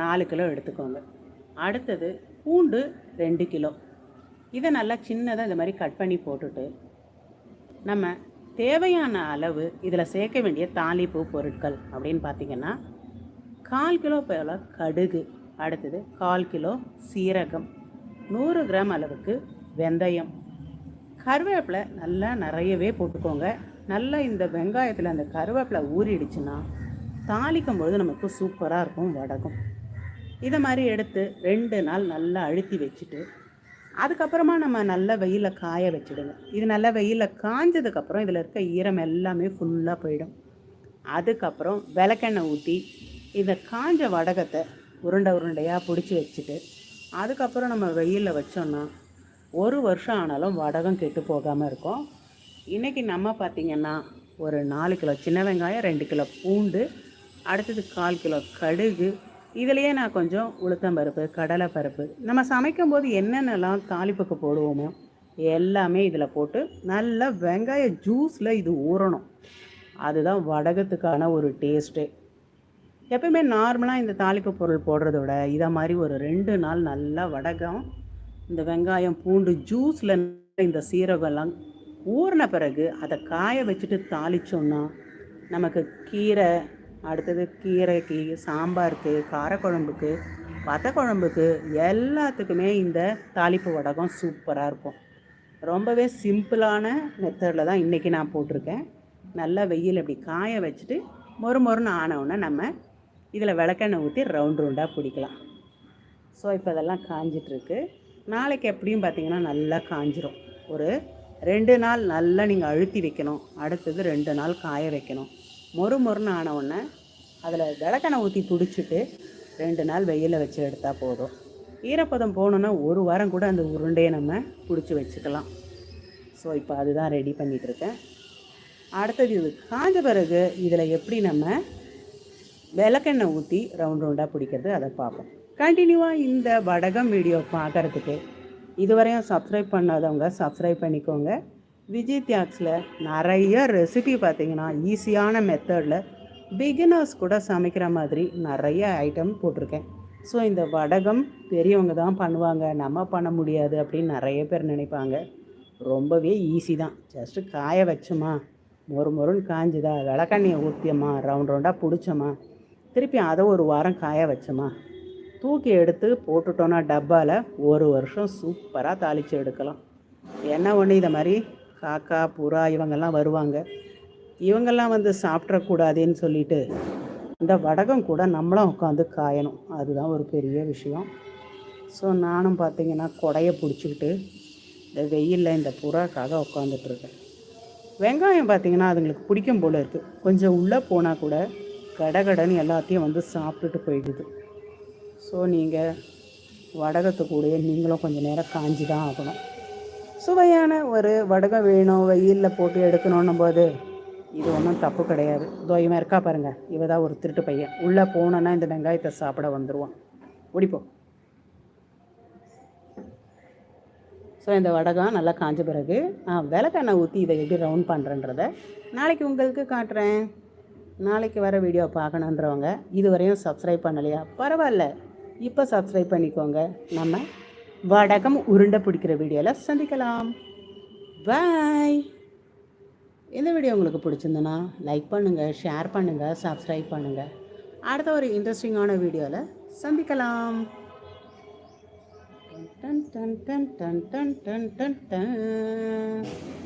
நாலு கிலோ எடுத்துக்கோங்க. அடுத்தது பூண்டு ரெண்டு கிலோ. இதை நல்லா சின்னதாக இந்த மாதிரி கட் பண்ணி போட்டுட்டு நம்ம தேவையான அளவு இதில் சேர்க்க வேண்டிய தாளிப்பு பொருட்கள் அப்படின்னு பார்த்தீங்கன்னா கால் கிலோ போல கடுகு அடுத்தது கால் கிலோ சீரகம் நூறு கிராம் அளவுக்கு வெந்தயம். கருவேப்பிலை நல்லா நிறையவே போட்டுக்கோங்க. நல்லா இந்த வெங்காயத்தில் அந்த கருவேப்பிலை ஊறிடுச்சுன்னா தாளிக்கும் பொழுது நமக்கு சூப்பராக இருக்கும் வடகம் இதை மாதிரி எடுத்து ரெண்டு நாள் நல்லா அழுத்தி வச்சுட்டு அதுக்கப்புறமா நம்ம நல்லா வெயிலில் காய வச்சுடுங்க. இது நல்லா வெயிலில் காஞ்சதுக்கப்புறம் இதில் இருக்க ஈரம் எல்லாமே ஃபுல்லாக போயிடும். அதுக்கப்புறம் விளக்கெண்ணெய் ஊற்றி இந்த காஞ்ச வடகத்தை உருண்டை உருண்டையாக பிடிச்சி வச்சுட்டு அதுக்கப்புறம் நம்ம வெயிலில் வச்சோன்னா ஒரு வருஷம் ஆனாலும் வடகம் கெட்டு போகாமல் இருக்கும். இன்றைக்கி நம்ம பார்த்திங்கன்னா ஒரு நாலு கிலோ சின்ன வெங்காயம் ரெண்டு கிலோ பூண்டு அடுத்தது கால் கிலோ கடுகு இதுலேயே நான் கொஞ்சம் உளுத்தம்பருப்பு கடலைப்பருப்பு நம்ம சமைக்கும் போது என்னென்னலாம் தாளிப்புக்கு போடுவோமோ எல்லாமே இதில் போட்டு நல்லா வெங்காய ஜூஸில் இது ஊறணும். அதுதான் வடகத்துக்கான ஒரு டேஸ்ட்டு எப்பயுமே நார்மலாக இந்த தாளிப்பு பொருள் போடுறத விட இதை மாதிரி ஒரு ரெண்டு நாள் நல்லா வடகம் இந்த வெங்காயம் பூண்டு ஜூஸில் இந்த சீரகம்லாம் ஊறின பிறகு அதை காய வச்சுட்டு தாளிச்சோன்னா நமக்கு கீரை அடுத்தது கீரைக்கு சாம்பாருக்கு காரக்குழம்புக்கு வத்த குழம்புக்கு எல்லாத்துக்குமே இந்த தாளிப்பு வடகம் சூப்பராக இருக்கும். ரொம்பவே சிம்பிளான மெத்தடில் தான் இன்றைக்கி நான் போட்டிருக்கேன். நல்லா வெயில் அப்படி காய வச்சுட்டு மொறு மொறுன்னு ஆனவுடனே நம்ம இதில் விளக்கெண்ணெய் ஊற்றி ரவுண்ட் ரவுண்டாக பிடிக்கலாம். ஸோ இப்போ இதெல்லாம் காஞ்சிட்ருக்கு. நாளைக்கு எப்படியும் பார்த்தீங்கன்னா நல்லா காஞ்சிரும். ஒரு ரெண்டு நாள் நல்லா நீங்கள் அழுத்தி வைக்கணும். அடுத்தது ரெண்டு நாள் காய வைக்கணும். மொறு மொறுன்னு ஆன உடனே அதில் விளக்கெண்ணை ஊற்றி பிடிச்சிட்டு ரெண்டு நாள் வெயிலில் வச்சு எடுத்தால் போதும். ஈரப்பதம் போகணுன்னா ஒரு வாரம் கூட அந்த உருண்டையை நம்ம பிடிச்சி வச்சுக்கலாம். ஸோ இப்போ அதுதான் ரெடி பண்ணிகிட்ருக்கேன் அடுத்தது இது. காஞ்ச பிறகு இதில் எப்படி நம்ம விளக்கெண்ணெய் ஊற்றி ரவுண்ட் ரவுண்டாக பிடிக்கிறது அதை பார்ப்போம். கண்டினியூவாக இந்த வடகம் வீடியோ பார்க்குறதுக்கு இதுவரையும் சப்ஸ்கிரைப் பண்ணாதவங்க சப்ஸ்கிரைப் பண்ணிக்கோங்க. விஜய் தியாக்ஸில் நிறைய ரெசிபி பார்த்தீங்கன்னா ஈஸியான மெத்தடில் பிகினர்ஸ் கூட சமைக்கிற மாதிரி நிறைய ஐட்டம் போட்டிருக்கேன். ஸோ இந்த வடகம் பெரியவங்க தான் பண்ணுவாங்க. நம்ம பண்ண முடியாது அப்படின்னு நிறைய பேர் நினைப்பாங்க. ரொம்பவே ஈஸி தான். ஜஸ்ட்டு காய வச்சோமா? மொறு மொறுன்னு காஞ்சுதா? விளக்கண்ணியை ஊற்றியம்மா ரவுண்ட் ரவுண்டாக பிடிச்சோமா? திருப்பி அதை ஒரு வாரம் காய வச்சோமா? தூக்கி எடுத்து போட்டுட்டோன்னா டப்பாவில் ஒரு வருஷம் சூப்பராக தாளித்து எடுக்கலாம். என்ன ஒன்று இதை மாதிரி? காக்கா புறா இவங்கெல்லாம் வருவாங்க. இவங்கெல்லாம் வந்து சாப்பிட்றக்கூடாதுன்னு சொல்லிட்டு இந்த வடகம் கூட நம்மளும் உட்காந்து காயணும். அதுதான் ஒரு பெரிய விஷயம். ஸோ நானும் பார்த்தீங்கன்னா கொடையை பிடிச்சிக்கிட்டு இந்த வெயிலில் இந்த புறாக்காக உட்காந்துட்ருக்கேன் வெங்காயம் பார்த்தீங்கன்னா அதுங்களுக்கு பிடிக்கும் போல் இருக்குது கொஞ்சம் உள்ளே போனால் கூட கடகடன்னு எல்லாத்தையும் வந்து சாப்பிட்டுட்டு போயிடுது. ஸோ நீங்கள் வடகத்து நீங்களும் கொஞ்சம் நேரம் காஞ்சி தான் ஆகணும். சுவையான ஒரு வடகம் வேணும் வெயிலில் போட்டு எடுக்கணுன்னும் போது இது ஒன்றும் தப்பு கிடையாது. இதோ இவன் இருக்கா பாருங்கள் இவ தான் ஒரு திருட்டு பையன். உள்ளே போனோன்னா இந்த வெங்காயத்தை சாப்பிட வந்துடுவான் ஓடிப்போ. ஸோ இந்த வடகம் நல்லா காஞ்ச பிறகு நான் விளக்கெண்ணெய் ஊற்றி இதை எப்படி ரவுண்ட் பண்ணுறன்றத நாளைக்கு உங்களுக்கு காட்டுறேன். நாளைக்கு வர வீடியோ பார்க்கணுன்றவங்க இதுவரையும் சப்ஸ்கிரைப் பண்ணலையா? பரவாயில்ல. இப்போ சப்ஸ்கிரைப் பண்ணிக்கோங்க. நம்ம வடகம் உருண்டை பிடிக்கிற வீடியோவில் சந்திக்கலாம். பாய் இந்த வீடியோ உங்களுக்கு பிடிச்சிருந்தனா லைக் பண்ணுங்கள் ஷேர் பண்ணுங்கள் சப்ஸ்கிரைப் பண்ணுங்கள் அடுத்த ஒரு இன்ட்ரெஸ்டிங்கான வீடியோவில் சந்திக்கலாம். டன் டன் டன் டன் டன் டன் டன் டன்